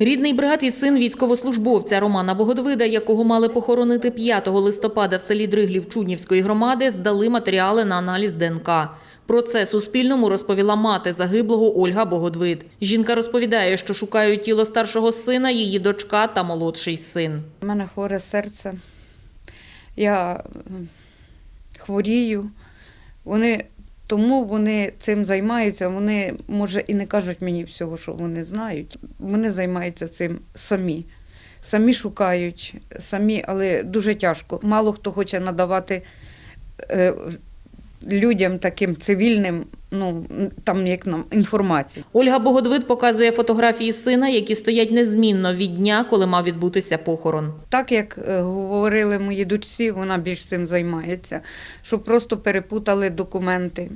Рідний брат і син військовослужбовця Романа Богодвида, якого мали похоронити 5 листопада в селі Дриглів Чуднівської громади, здали матеріали на аналіз ДНК. Про це Суспільному розповіла мати загиблого Ольга Богодвид. Жінка розповідає, що шукають тіло старшого сина, її дочка та молодший син. У мене хворе серце. Я хворію. Вони, тому вони цим займаються. Вони, може, і не кажуть мені всього, що вони знають. Вони займаються цим самі. Самі шукають, самі, але дуже тяжко. Мало хто хоче надавати е, людям таким цивільним, ну, там як нам, інформація. Ольга Богодвид показує фотографії сина, які стоять незмінно від дня, коли мав відбутися похорон. Так як е, говорили мої дочці, вона більш цим займається, що просто перепутали документи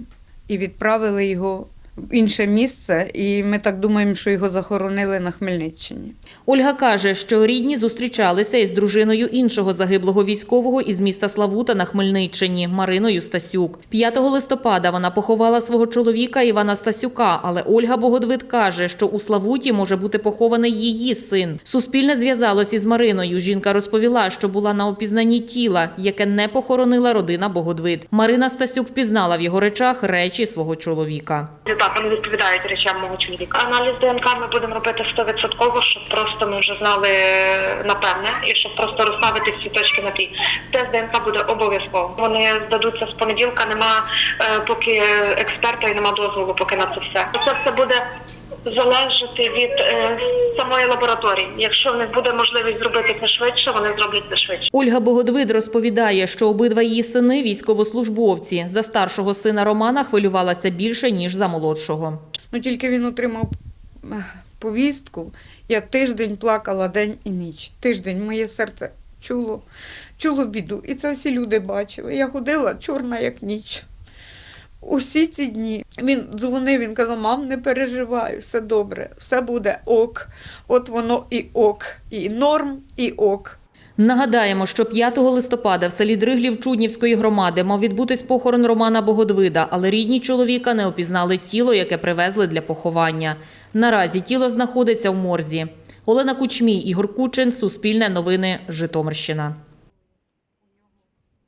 і відправили його інше місце. І ми так думаємо, що його захоронили на Хмельниччині. Ольга каже, що рідні зустрічалися із дружиною іншого загиблого військового із міста Славута на Хмельниччині Мариною Стасюк. 5 листопада вона поховала свого чоловіка Івана Стасюка, але Ольга Богодвид каже, що у Славуті може бути похований її син. Суспільне зв'язалось із Мариною. Жінка розповіла, що була на опізнанні тіла, яке не похоронила родина Богодвид. Марина Стасюк впізнала в його речах речі свого чоловіка. Так, вони відповідають речам мого чоловіка. Аналіз ДНК ми будемо робити 100%, щоб просто ми вже знали напевне і щоб просто розставити всі точки на ті. Тест ДНК буде обов'язково. Вони здадуться з понеділка. Нема е, поки експерта і нема дозволу, поки на це все. Це все буде залежати від е, самої лабораторії. Якщо в них буде можливість зробити це швидше, вони зроблять це швидше. Ольга Богодвид розповідає, що обидва її сини військовослужбовці. За старшого сина Романа хвилювалася більше ніж за молодшого. Ну тільки він отримав е, повістку. Я тиждень плакала день і ніч. Тиждень моє серце чуло, чуло біду. І це всі люди бачили. Я ходила чорна, як ніч. Усі ці дні він дзвонив, він казав: мам, не переживай, все добре, все буде ок. От воно і ок, і норм, і ок. Нагадаємо, що 5 листопада в селі Дриглів Чуднівської громади мав відбутись похорон Романа Богодвида, але рідні чоловіка не опізнали тіло, яке привезли для поховання. Наразі тіло знаходиться в морзі. Олена Кучмій, Ігор Кучин, Суспільне новини, Житомирщина.